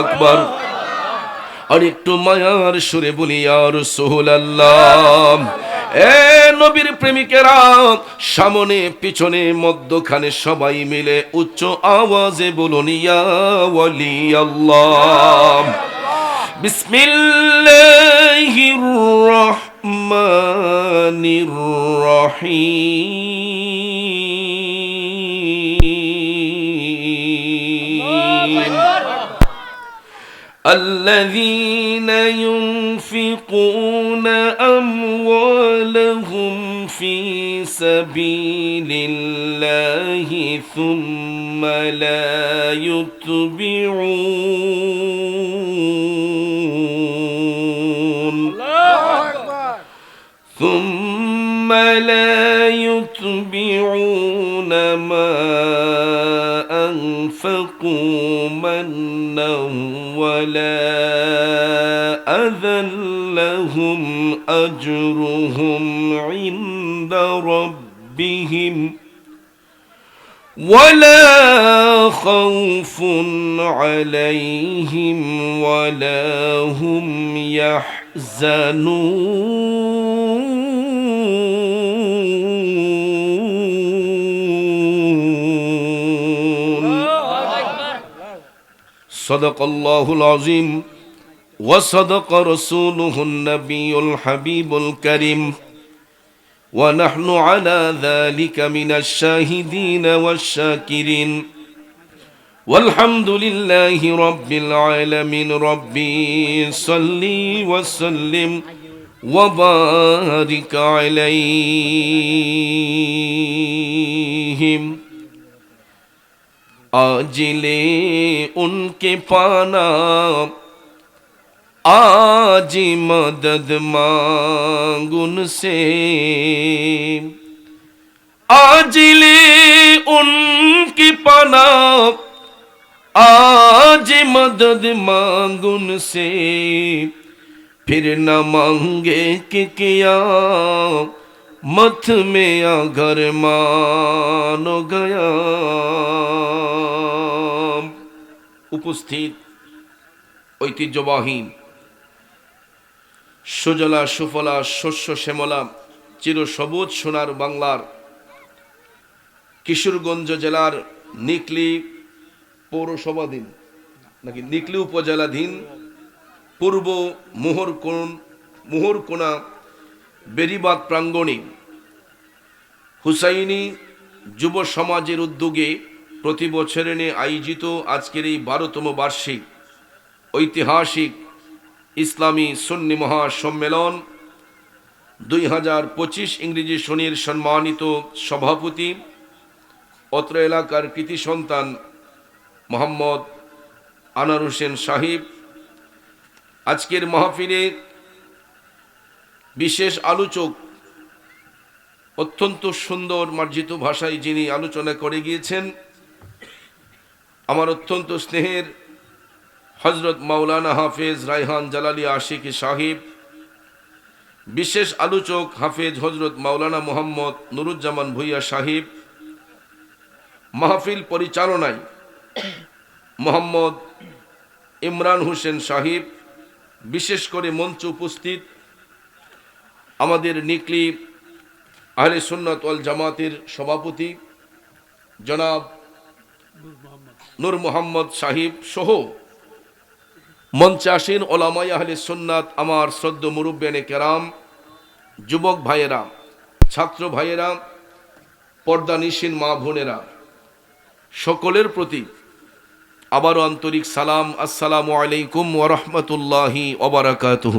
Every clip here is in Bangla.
আকবার। আর একটু মায়ার সুরে বলি আর এ নবীর প্রেমিকেরা, সামনে, পিছনে, মধ্যখানে সবাই মিলে উচ্চ আওয়াজে বলুন, ইয়া ওয়ালি আল্লাহ বিসমিল্লাহির রহমানির রহিম। الذين ينفقون أموالهم في سبيل الله ثم لا يتبعون لهم أجرهم عند ربهم ولا خوف عليهم ولا هم يحزنون. صدق الله العظيم. وصدق رسوله النبي الحبيب الكريم. ونحن على ذلك من الشاهدين والشاكرين. والحمد لله رب العالمين. ربي صلي وسلم وبارك عليهم. آجلے ان کے پانا आज मदद मांगुन से आजिले उनकी पाना आज मदद मांगुन से फिर न मांगे कि किया मथ में अगर मानो गया উপস্থিত ঐতিহ্যবাহী সুজলা, সুফলা, শস্য, শ্যামলা, চির সবুজ সোনার বাংলার কিশোরগঞ্জ জেলার নিকলি পৌরসভাধীন নাকি নিকলি উপজেলাধীন পূর্ব মোহরকোণ মোহরকোনা বেরিবাদ প্রাঙ্গণে হুসাইনি যুব সমাজের উদ্যোগে প্রতি বছরে নিয়ে আয়োজিত আজকের এই বারোতম বার্ষিক ঐতিহাসিক ইসলামী সুন্নি মহাসম্মেলন, দুই হাজার পঁচিশ ইংরেজি শনির সম্মানিত সভাপতি, অত্র এলাকার কৃতি সন্তান মোহাম্মদ আনার হোসেন সাহিব। আজকের মাহফিলে বিশেষ আলোচক, অত্যন্ত সুন্দর মার্জিত ভাষায় যিনি আলোচনা করে গিয়েছেন, আমার অত্যন্ত স্নেহের হজরত মাওলানা হাফেজ রায়হান জালালি আশিক সাহিব, বিশেষ আলোচক হাফেজ হজরত মাওলানা মোহাম্মদ নুরুজ্জামান ভুইয়া সাহিব, মাহফিল পরিচালনায় মোহাম্মদ ইমরান হোসেন সাহিব, বিশেষ করে মঞ্চ উপস্থিত আমাদের নিকলি আহলে সুন্নত ওয়াল জামাতের সভাপতি জনাব নূর মোহাম্মদ সাহিব সহ মঞ্চে আসেন ওলামাই আহলে সুন্নাত আমার শ্রদ্ধ মুরব্বেনে কেরাম, যুবক ভাইয়েরা, ছাত্র ভাইয়েরা, পর্দা নিশীন মা বোনেরা, সকলের প্রতি আবারও আন্তরিক সালাম, আসসালামু আলাইকুম ওরহমতুল্লাহি ওবরাকাতুহ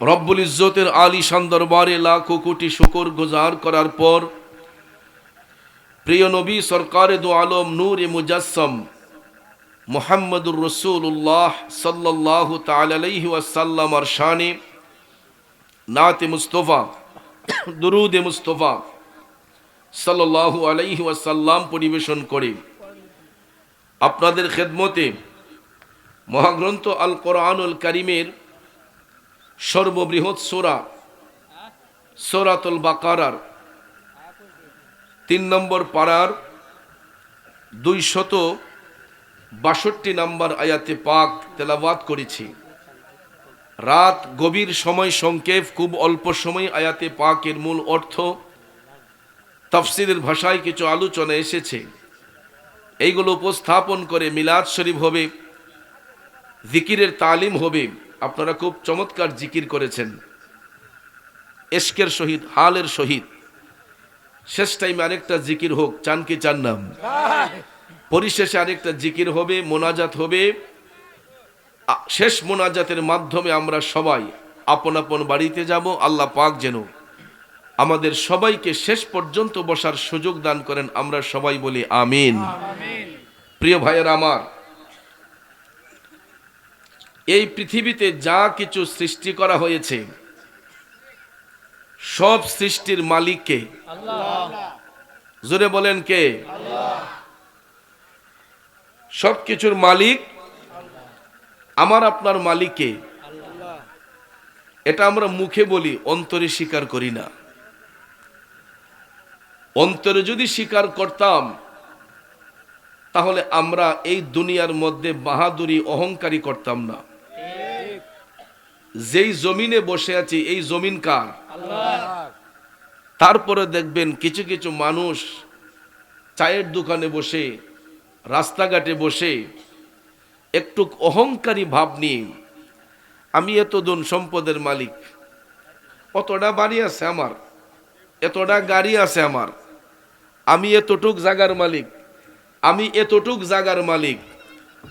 রব্বুল ইজ্জতের আলী দরবারে লাখো কোটি শুকর গুজার করার পর, প্রিয় নবী সরকারে দু আলম নূর এ মুজাসম মোহাম্মদুর রসুল্লাহ সাল্লাহ তালাহি ওয়াসাল্লামার শানে নাতে মুস্তফা, দুরুদ মুস্তফা সাল্লাহ আলাইহি ওয়াসাল্লাম পরিবেশন করে। আপনাদের খেদমতে মহাগ্রন্থ আল কোরআনুল করিমের সর্ববৃহৎ সোরা, সোরাতুল বাকারার তিন নম্বর পাড়ার দুই শত বাষট্টি নাম্বার আয়াতে পাক তেলাবাদ করেছি। রাত গভীর সময় সংক্ষেপ, খুব অল্প সময় আয়াতে পাকের মূল অর্থ তফসিলের ভাষায় কিছু আলোচনা এসেছে। এইগুলো উপস্থাপন করে মিলাদ শরীফ হবে, জিকিরের তালিম হবে। আপনারা খুব চমৎকার জিকির করেছেন। এশকের সহিত, হালের সহিত। শেষ টাইমে আরেকটা জিকির হোক, চান কি চান নাম পরিশেষে আরেকটা জিকির হবে মোনাজাত হবে। শেষ মোনাজাতের মাধ্যমে আমরা সবাই আপন আপন বাড়িতে যাব আল্লাহ পাক যেন আমাদের সবাইকে শেষ পর্যন্ত বসার সুযোগ দান করেন আমরা সবাই বলি আমিন। প্রিয় ভাইয়ের আমার এই পৃথিবীতে যা কিছু সৃষ্টি করা হয়েছে সব সৃষ্টির মালিককে জোরে বলেন কে? সব কিছুর মালিক আমার আপনার মালিককে এটা আমরা মুখে বলি, অন্তরে স্বীকার করি না। অন্তরে যদি স্বীকার করতাম, তাহলে আমরা এই দুনিয়ার মধ্যে বাহাদুরি অহংকারী করতাম না। যেই জমিনে বসে আছি, এই জমিন কার? তারপরে দেখবেন কিছু কিছু মানুষ চায়ের দোকানে বসে রাস্তাঘাটে বসে একটু অহংকারী ভাব নিয়ে আমি এত ধন সম্পদের মালিক। অতটা বাড়ি আছে আমার। এতটা গাড়ি আছে আমার। আমি এতটুক জাগার মালিক। আমি এতটুক জাগার মালিক।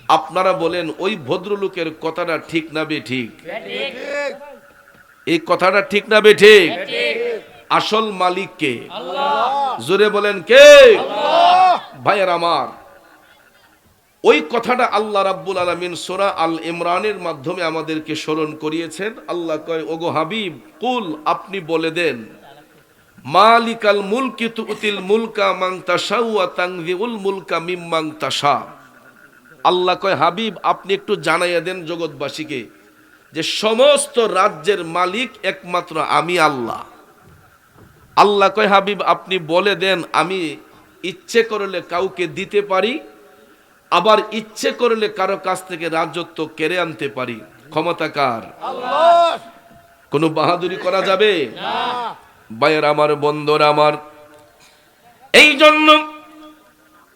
আপনারা বলেন ওই ভদ্রলোকের কথাটা ঠিক না বে ঠিক? এই কথাটা ঠিক না বে ঠিক? আসল মালিককে। জোরে বলেন কে? ভাইয়ের আমার। ওই কথাটা আল্লাহ রাব্বুল আলমিন সোরা আল ইমরানের মাধ্যমে আমাদেরকে স্মরণ করিয়েছেন। আল্লাহ কয়, ওগো হাবিব, কুল, আপনি বলে দেন, মালিকাল মুলকি তুতিল মুলকা মাং তাশা ওয়া তাংজিউল মুলকা মিম্মাং তাশা। আল্লাহ কয়, হাবিব, আপনি একটু জানাইয়া দেন জগৎবাসীকে যে সমস্ত রাজ্যের মালিক একমাত্র আমি আল্লাহ। আল্লাহ কয়, হাবিব, আপনি বলে দেন, আমি ইচ্ছে করলে কাউকে দিতে পারি আবার ইচ্ছে করলে কারও কাছ থেকে রাজত্ব কেড়ে আনতে পারি। ক্ষমতা কার? কোনো বাহাদুরি করা যাবে? বায়ের আমার বন্দর আমার এই জন্য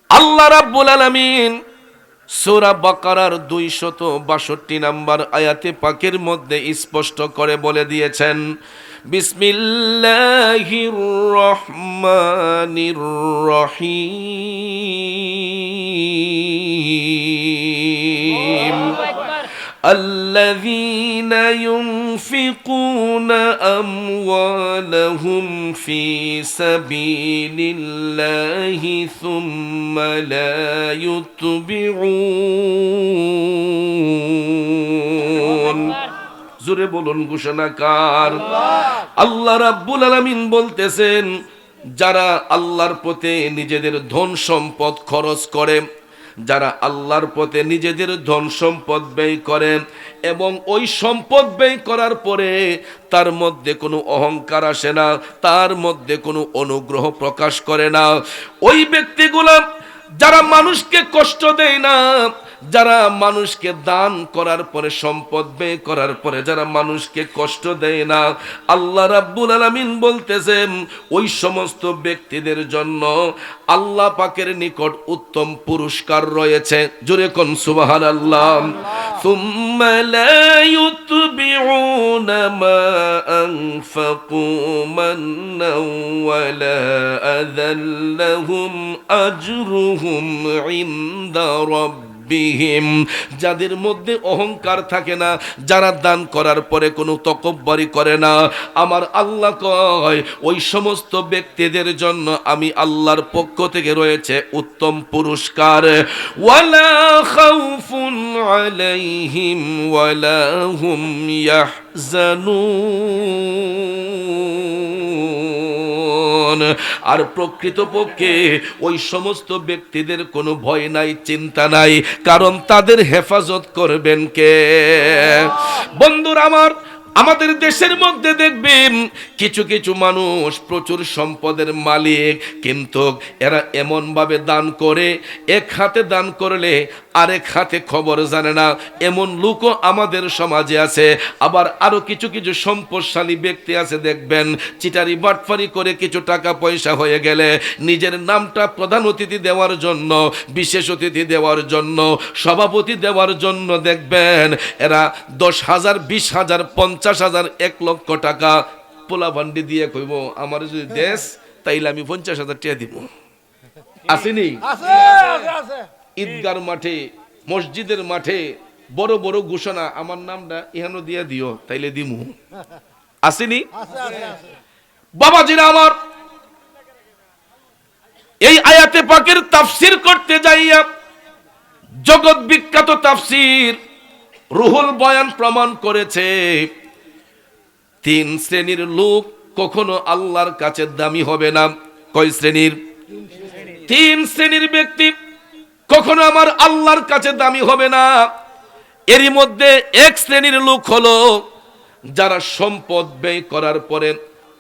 আল্লাহ রাব্বুল আলামিন সূরা বাকারার দুইশত বাষট্টি নাম্বার আয়াতে পাকের মধ্যে স্পষ্ট করে বলে দিয়েছেন, বিসমিল্লাহির রহমানির রহিম। الذين ينفقون أموالهم في سبيل الله ثم لا يتبعون জোরে বলুন ঘোষণাকার আল্লাহ রাব্বুল আলামিন বলতেছেন যারা আল্লাহর পথে নিজেদের ধন সম্পদ খরচ করে যারা আল্লাহর পথে নিজেদের ধন সম্পদ ব্যয় করেন এবং ওই সম্পদ ব্যয় করার পরে তার মধ্যে কোনো অহংকার আসে না, তার মধ্যে কোনো অনুগ্রহ প্রকাশ করে না। ওই ব্যক্তিগুলো যারা মানুষকে কষ্ট দেয় না যারা মানুষকে দান করার পরে সম্পদ ব্যয় করার পরে যারা মানুষকে কষ্ট দেয় না, আল্লাহ রাব্বুল আলামিন বলতেছেন, ওই সমস্ত ব্যক্তিদের জন্য আল্লাহ পাকের নিকট উত্তম পুরস্কার রয়েছে। জোরে কোন মান্নাও ওয়ালা আযাল্লাহুম আজরুহুম ইনদা রাব্বিহিম যাদের মধ্যে অহংকার থাকে না, যারা দান করার পরে কোনো তকব্বারি করে না। আমার আল্লাহ কয়, ওই সমস্ত ব্যক্তিদের জন্য আমি আল্লাহর পক্ষ থেকে রয়েছে উত্তম পুরস্কার। ওয়ালা খাউফুন আলাইহিম ওয়ালা হুম ইয়াহজানুন। আর প্রকৃতপক্ষে ওই সমস্ত ব্যক্তিদের কোনো ভয় নাই, চিন্তা নাই, কারণ তাদের হেফাজত করবেন কে? বন্ধুরা আমার আমাদের দেশের মধ্যে দেখবেন কিছু কিছু মানুষ প্রচুর সম্পদের মালিক, কিন্তু এরা এমনভাবে দান করে, এক হাতে দান করলে আরেক হাতে খবর জানে না। এমন লোকও আমাদের সমাজে আছে। আবার আরও কিছু কিছু সম্পদশালী ব্যক্তি আছে, দেখবেন চিটারি বাটফারি করে কিছু টাকা পয়সা হয়ে গেলে নিজের নামটা প্রধান অতিথি দেওয়ার জন্য, বিশেষ অতিথি দেওয়ার জন্য, সভাপতি দেওয়ার জন্য দেখবেন এরা দশ হাজার, বিশ হাজার, পঞ্চাশ হাজার এক লক্ষ টাকা পোলা ভান্ডি দিয়ে কইব আমার যদি দেশ তাইলে আমি পঞ্চাশ হাজার টাকা দিব। আসেনি? ঈদগার মাঠে মসজিদের মাঠে বড় বড় ঘোষণা আমার নামটা ইহানো দিয়ে দিও তাইলে দিমু। আসেনি? বাবাজিরা আমার এই আয়াতে পাকের তাফসির করতে যাইয়া জগৎ বিখ্যাত তাফসির রুহুল বয়ান প্রমাণ করেছে। তিন শ্রেণির লোক কখনো আল্লাহর কাছে দামি হবে না। কয় শ্রেণির? তিন শ্রেণির ব্যক্তি কখনো আমার আল্লাহর কাছে দামি হবে না। এরই মধ্যে এক শ্রেণির লোক হলো যারা সম্পদ ব্যয় করার পরে,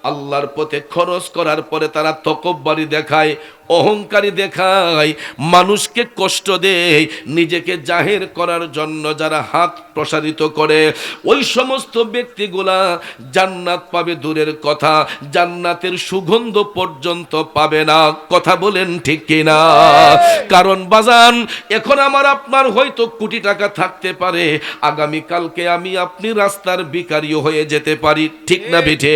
আল্লাহর পথে খরচ করার পরে তারা তকব্বারি দেখায় অহংকারী দেখায়, মানুষকে কষ্ট দেয়, নিজেকে জাহের করার জন্য যারা হাত প্রসারিত করে, ওই সমস্ত ব্যক্তিগুলা জান্নাত পাবে দূরের কথা, জান্নাতের সুগন্ধ পর্যন্ত পাবে না। কথা বলেন ঠিক কিনা? কারণ বাজান, এখন আমার আপনার হয়তো কোটি টাকা থাকতে পারে আগামী কালকে আমি আপনি রাস্তার বিকারীও হয়ে যেতে পারি, ঠিক না, বিঠে?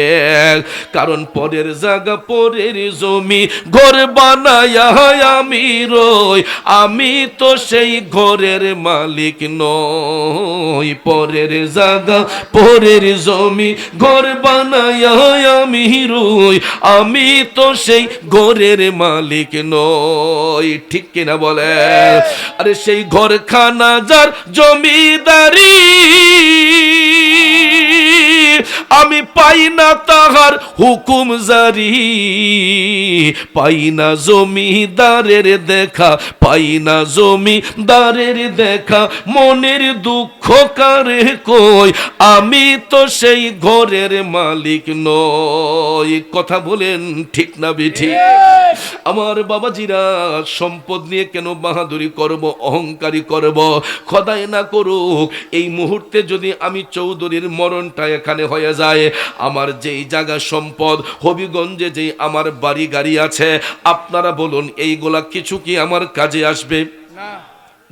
কারণ পরের জায়গা, পরের জমি, ঘর আমি রই, আমি তো সেই ঘরের মালিক নই। পরের জায়গা, পরের জমি, ঘর বানায়া আমি রই, আমি তো সেই ঘরের মালিক নই। ঠিক কিনা বলে? আরে সেই ঘরখানা যার জমিদারি। আমি পাই না তাহার হুকুম জারি, পাই না জমিদারের দেখা, পাই না জমিদারের দেখা, মনের দুঃখ কারে কই? আমি তো সেই ঘরের মালিক নই। কথা বলেন ঠিক না বিঠি? আমার বাবাজিরা সম্পদ নিয়ে কেন বাহাদুরি করব, অহংকারী করব? খদাই না করুক, এই মুহূর্তে যদি আমি চৌধুরীর মরণটা এখানে হয়ে যায়। আমার যেই জায়গা সম্পদ হবিগঞ্জে যেই আমার বাড়ি গাড়ি আছে আপনারা বলুন এইগুলা কিছু কি আমার কাজে আসবে?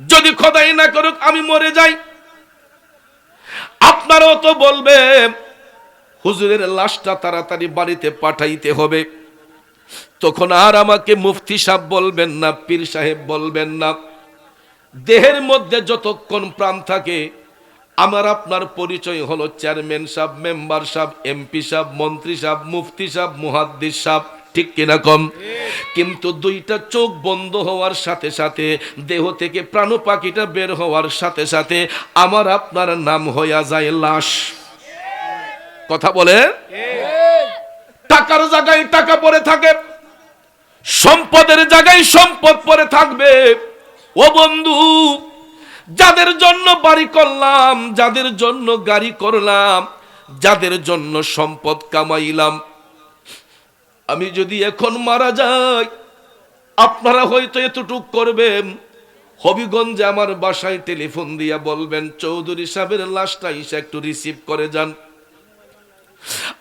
যদি খদাই না করুক আমি মরে যাই। আপনারাও তো বলবে হুজুরের লাশটা তাড়াতাড়ি বাড়িতে পাঠাইতে হবে। তখন আর আমাকে মুফতি সাহেব বলবেন না পীর সাহেব বলবেন না। দেহের মধ্যে যতক্ষণ প্রাণ থাকে আমার আপনার পরিচয় হলো চেয়ারম্যান সাহেব, মেম্বার সাহেব, এমপি সাহেব, মন্ত্রী সাহেব, মুফতি সাহেব, মুহাদ্দিস সাহেব। ঠিক কিনা কম? কিন্তু দুইটা চোখ বন্ধ হওয়ার সাথে সাথে, দেহ থেকে প্রাণ পাখিটা বের হওয়ার সাথে সাথে আমার আপনার নাম হইয়া যায় লাশ। কথা বলে? টাকার জায়গায় টাকা পড়ে থাকে, সম্পদের জায়গায় সম্পদ পড়ে থাকবে। ও বন্ধু যাদের জন্য বাড়ি করলাম, যাদের জন্য গাড়ি করলাম, যাদের জন্য সম্পদ কামাইলাম। আমি যদি এখন মারা যাই, আপনারা হয়তো এতটুক করবেন। হবিগঞ্জে আমার বাসায় টেলিফোন দিয়া বলবেন, চৌধুরী সাহেবের লাশটা ইসা একটু রিসিভ করে যান।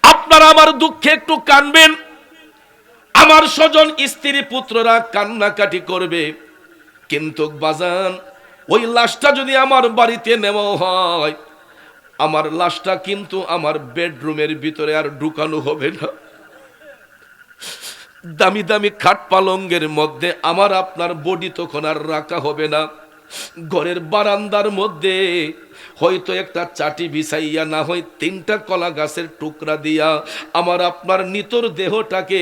আপনারা আমার দুঃখে একটু কানবেন। আমার স্বজন, স্ত্রী, পুত্ররা কান্নাকাটি করবে। কিন্তু বাজান ওই লাশটা যদি আমার বাড়িতে নেওয়া হয়, আমার লাশটা কিন্তু আমার বেডরুমের ভিতরে আর ঢুকানো হবে না। দামি দামি খাট পালঙ্গের মধ্যে আমার আপনার বডি তখন আর রাখা হবে না। ঘরের বারান্দার মধ্যে হয়তো একটা চাটি বিছাইয়া না হয় তিনটা কলা গাছের টুকরা দিয়া আমার আপনার নিতর দেহটাকে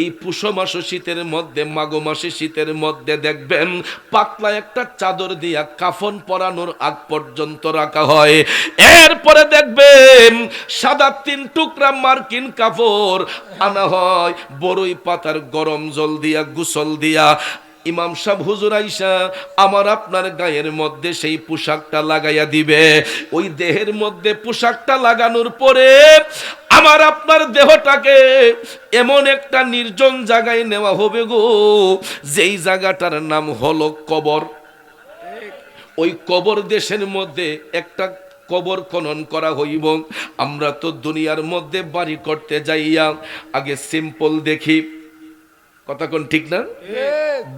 এই পুষ মাস শীতের মধ্যে, মাঘ মাসে শীতের মধ্যে দেখবেন, পাতলা একটা চাদর দিয়া কাফন পরানোর আগ পর্যন্ত রাখা হয়। এরপরে দেখবেন সাদা তিন টুকরা মার্কিন কাপড় আনা হয় বড়ই পাতার গরম জল দিয়া, গুসল দিয়া। ইমাম সাহেব, হুজুর আইসা, আমার আপনার গায়ের মধ্যে সেই পোশাকটা লাগাইয়া দিবে। ওই দেহের মধ্যে পোশাকটা লাগানোর পরে আমার আপনার দেহটাকে এমন একটা নির্জন জায়গায় নেওয়া হবে গো, যেই জায়গাটার নাম হলো কবর। ওই কবর দেশের মধ্যে একটা কবর খনন করা হইব। আমরা তো দুনিয়ার মধ্যে বাড়ি করতে যাইয়া আগে সিম্পল দেখি। কথা কোন ঠিক না?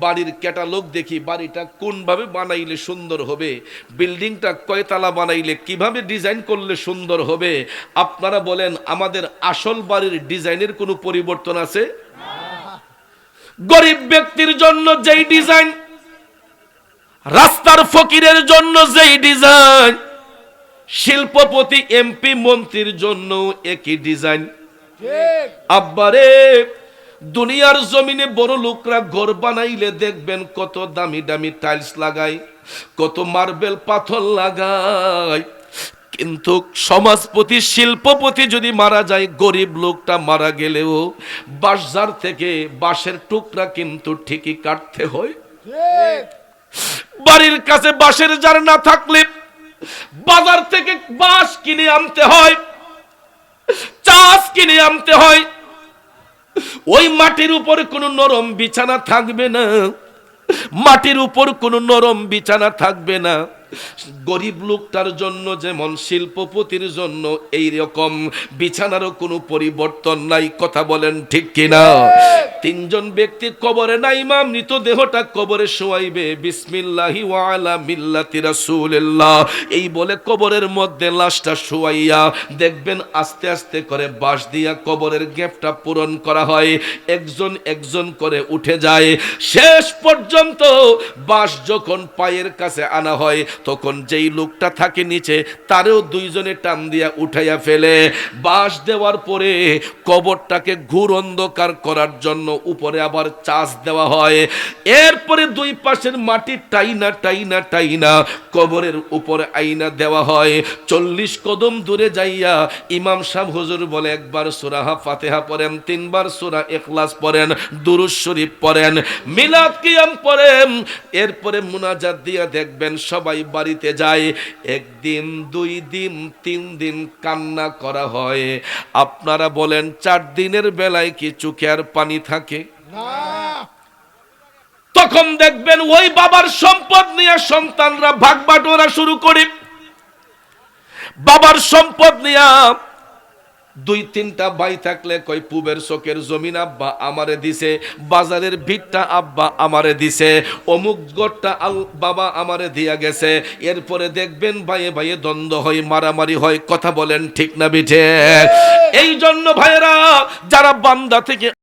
বাড়ির ক্যাটালগ দেখি বাড়িটা কোন ভাবে বানাইলে সুন্দর হবে বিল্ডিংটা কয়তলা বানাইলে কীভাবে ডিজাইন করলে সুন্দর হবে আপনারা বলেন আমাদের আসল বাড়ির ডিজাইনের কোনো পরিবর্তন আছে? গরিব ব্যক্তির জন্য যেই ডিজাইন রাস্তার ফকিরের জন্য যেই ডিজাইন শিল্পপতি এমপি মন্ত্রীর জন্য একই ডিজাইন। আব্বারে দুনিয়ার জমিনে বড় লোকরা ঘর বানাইলে দেখবেন কত দামি দামি টাইলস লাগায়, কত মার্বেল পাথর লাগায়। কিন্তু সমাজপতি, শিল্পপতি যদি মারা যায়, গরিব লোকটা মারা গেলেও বাঁশঝাড় থেকে বাঁশের টুকরা কিন্তু ঠিকই কাটতে হয়। বাড়ির কাছে বাঁশের জার না থাকলে বাজার থেকে বাঁশ কিনে আনতে হয়, চাষ কিনে আনতে হয়। ওই মাটির উপর কোনো নরম বিছানা থাকবে না। মাটির উপর কোনো নরম বিছানা থাকবে না। গরিব লোকটার জন্য, যেমন শিল্পপতির জন্য, এই রকম বিছানারও কোনো পরিবর্তন নাই, কথা বলেন ঠিক কিনা? তিনজন ব্যক্তি কবরে নাই, মা, মৃতদেহটা কবরে শোয়াইবে। বিসমিল্লাহি ওয়ালা মিল্লাতি রাসূলিল্লাহ। এই বলে কবরের মধ্যে লাশটা শোয়াইয়া দেখবেন আস্তে আস্তে করে বাঁশ দিয়া কবরের গ্যাপটা পূরণ করা হয়। একজন একজন করে উঠে যায়। শেষ পর্যন্ত বাঁশ যখন পায়ের কাছে আনা হয় তখন যেই লোকটা থাকে নিচে, তারেও দুইজনে টান দিয়া উঠাইয়া ফেলে। বাঁশ দেওয়ার পরে কবরটাকে ঘুর অন্ধকার করার জন্য উপরে আবার চাষ দেওয়া হয়। এরপরে দুই পাশের মাটি টাইনা টাইনা টাইনা কবরের উপরে আইনা দেওয়া হয়। চল্লিশ কদম দূরে যাইয়া ইমাম সাহ হুজুর বলে, একবার সুরাহা ফাতেহা পড়েন, তিনবার সুরা এখলাস পড়েন দুরুজ শরীফ পড়েন, মিলাদ কিয়াম পড়েন। এরপরে মুনাজাত দিয়া দেখবেন সবাই বাড়িতে যায়, একদিন, দুই দিন, তিন দিন কান্না করা হয়। আপনারা বলেন, চার দিনের বেলায় কি চোখে আর পানি থাকে? তখন দেখবেন ওই বাবার সম্পদ নিয়ে সন্তানরা ভাগ বাটোয়ারা শুরু করে। বাবার সম্পদ নিয়ে দুই তিনটা বাই থাকলে কই পুবের চোখের জমিন আব্বা আমারে দিছে বাজারের ভিটটা আব্বা আমারে দিছে অমুক গড়টা আল বাবা আমারে দিয়া গেছে এরপরে দেখবেন ভাইয়ে ভাইয়ে দ্বন্দ্ব হয় মারামারি হয় কথা বলেন ঠিক না বিঠে। এই! জন্য ভাইয়েরা যারা বান্দা থেকে